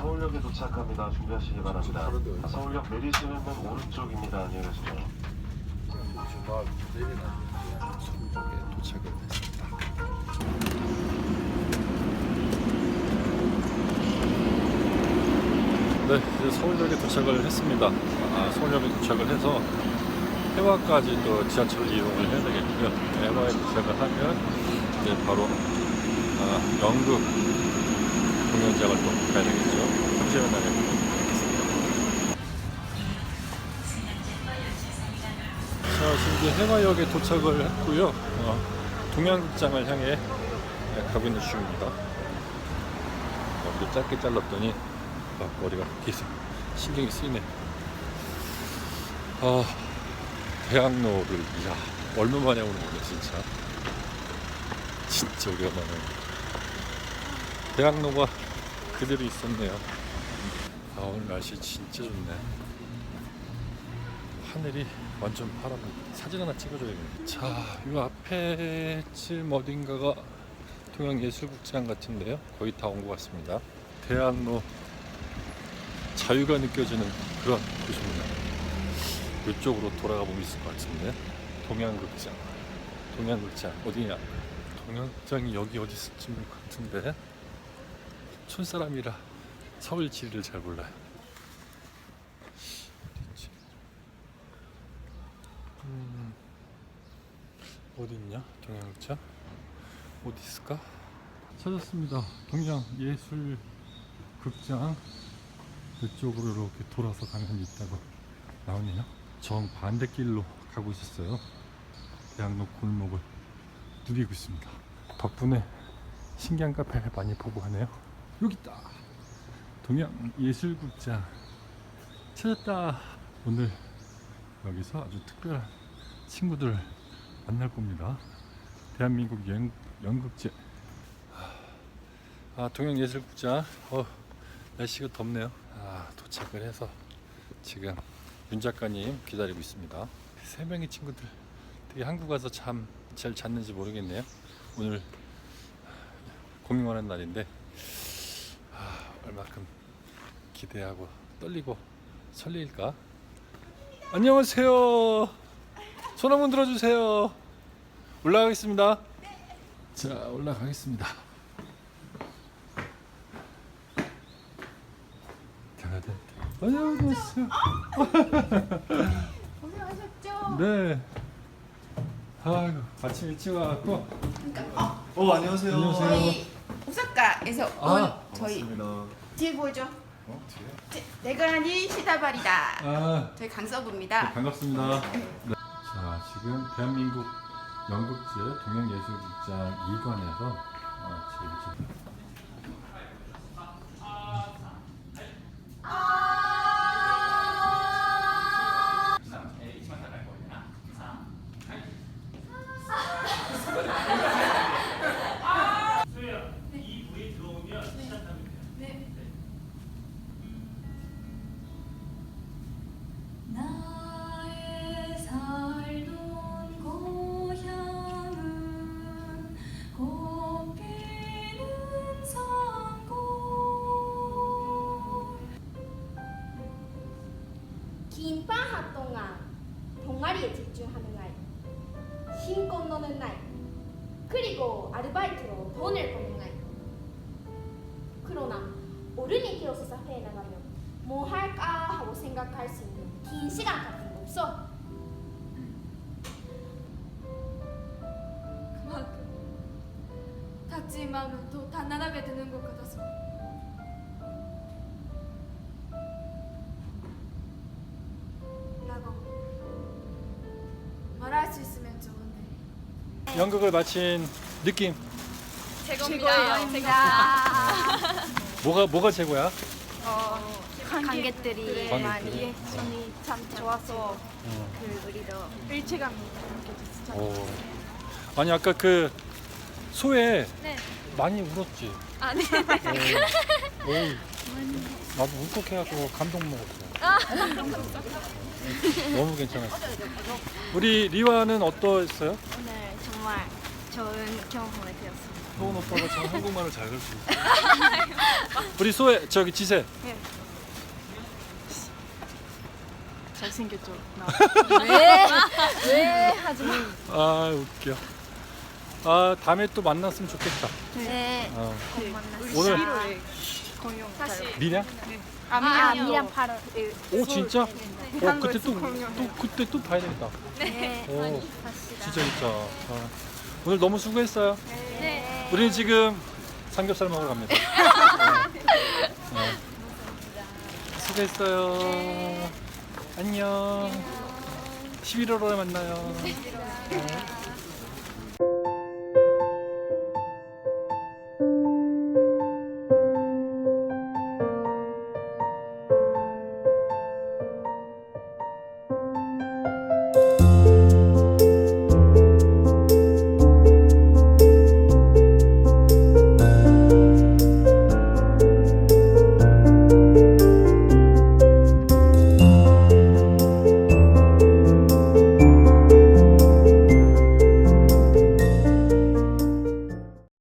서울역에 도착합니다. 준비하시기 바랍니다. 서울역 내리시는 문 오른쪽입니다. 안녕히 내리나 서울역에 도착을 했습니다. 네, 이제 서울역에 도착을 했습니다. 아, 서울역에 도착을 해서 해화까지 또 지하철 이용을 해야 되겠고요. 해화에 도착을 하면 이제 바로 아, 연극 공연장을 또 가야 되겠죠. 잠시만요. 자, 지금 이제 해화역에 도착을 했고요. 어, 동양극장을 향해 가고 있는 중입니다. 머리를 짧게 잘랐더니 아, 머리가 계속 신경이 쓰이네. 아, 대학로를 이야 얼마 만에 오는 거야 진짜. 진짜 오랜만에. 대학로가 그대로 있었네요. 아 오늘 날씨 진짜 좋네. 하늘이 완전 파랗고 사진 하나 찍어줘야겠네. 자, 이 앞에쯤 어딘가가 동양예술국장 같은데요. 거의 다 온 것 같습니다. 대학로 자유가 느껴지는 그런 곳입니다. 이쪽으로 돌아가 보면 있을 것 같은데 동양극장, 동양극장 어디냐? 동양극장이 여기 어디 있을지 같은데 촌사람이라 서울 지리를 잘 몰라요. 음, 어디 있냐? 동양극장? 어디 있을까? 찾았습니다. 동양 예술 극장 이쪽으로 이렇게 돌아서 가면 있다고 나오네요. 정 반대길로 가고 있었어요. 대학로 골목을 누비고 있습니다. 덕분에 신기한 카페 많이 보고 가네요. 여기 있다. 동양 예술극장 찾았다. 오늘 여기서 아주 특별한 친구들 만날 겁니다. 대한민국 연, 연극제. 아, 동양예술국장. 어, 날씨가 덥네요. 아, 도착을 해서 지금 윤 작가님 기다리고 있습니다. 세 명의 친구들 되게 한국 와서 참 잘 잤는지 모르겠네요. 오늘 공연하는 날인데 아, 얼마큼 기대하고 떨리고 설레일까? 안녕하세요. 손 한번 들어주세요. 올라가겠습니다. 자, 올라가겠습니다. 안녕하세요. 고생하셨죠? 네. 아이고, 아침 일찍 와갖고. 어 안녕하세요. 안녕하세요. 저희 오사카에서 온 아, 저희 반갑습니다. 뒤에 보이죠? 어 뒤에? 제- 내가 아닌 시다발이다. 아, 저희 강서구입니다. 반갑습니다. 네. 자, 지금 대한민국 연극제 동양예술극장 2관에서 어, 지금 힘껏 노는 날, 그리고 아르바이트로 돈을 버는 날. 그러나 어른이 되어서 사회에 나가면 뭐 할까 하고 생각할 수 있는 긴 시간 같은 거 없어. 그만큼 닥친 마음은 더 단단하게 드는 것 같아서 연극을 마친 느낌 최고입니다. 뭐가 뭐가 최고야? 관객들이 관객들이. 많이 리액션이 참 좋아서 그 우리도 일체감이 오. 아니 아까 그 소에 네. 많이 울었지. 아, 네. 오. 오. 나도 울컥해갖고 감동 먹었어. 너무 괜찮았어. 우리 리와는 어떠했어요? 정말 좋은 경험을 되었습니다. 소은 오빠가 참 한국말을 잘 가르치고 있어. 우리 소혜 저기 지세. 잘생겼죠. 왜 하지 마. 아 웃겨. 아 다음에 또 만났으면 좋겠다. 네. 어. 우리 오늘- 11월에 공연 다시. 미량? 아, 아니요. 미랑 8월. 오 진짜? 어 그때 또, 또. 그때 또 봐야 되겠다. 네. 오 진짜 진짜. 아, 오늘 너무 수고했어요. 네. 우리는 지금 삼겹살 먹으러 갑니다. 어. 어. 수고했어요. 안녕. 11월에 만나요. 네.